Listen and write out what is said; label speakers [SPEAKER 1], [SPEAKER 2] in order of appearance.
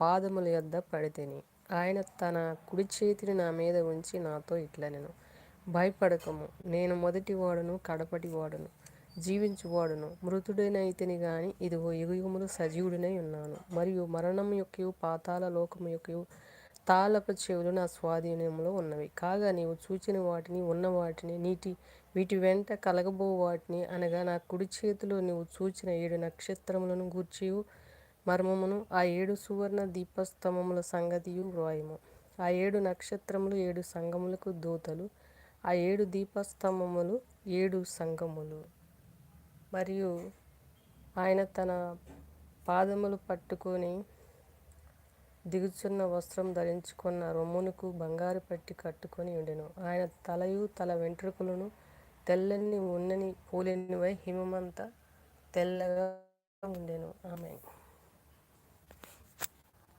[SPEAKER 1] పాదముల యొద్ద పడితేని. ఆయన తన కుడి చేతిని నా మీద ఉంచి నాతో ఇట్లనెను. భయపడకము. నేను మొదటి వాడును కడపటి వాడును జీవించువాడును. మృతుడైనైతిని గాని ఇదిగో యుగములు సజీవుడినై ఉన్నాను. మరియు మరణం యొక్కయు పాతాల లోకము యొక్క తాళపు చెవులు నా స్వాధీనంలో ఉన్నవి. కాగా నీవు చూచిన వాటిని ఉన్న వాటిని నీటి వీటి వెంట కలగబో వాటిని అనగా నా కుడి చేతిలో నీవు చూచిన ఏడు నక్షత్రములను గూర్చియు. మర్మమును ఆ ఏడు సువర్ణ దీపస్తంభముల సంగతియు వ్రాయము. ఆ ఏడు నక్షత్రములు ఏడు సంగములకు దూతలు ఆ ఏడు దీపస్తంభములు ఏడు సంగములు. మరియు ఆయన తన పాదములు పట్టుకొని దిగుచున్న వస్త్రం ధరించుకున్న రొమ్మునకు బంగారు పట్టి కట్టుకొని ఉండెను. ఆయన తలయు తల వెంట్రుకలను తెల్లని ఉన్నని పోలేనివై హిమమంతా తెల్లగా ఉండెను. ఆమె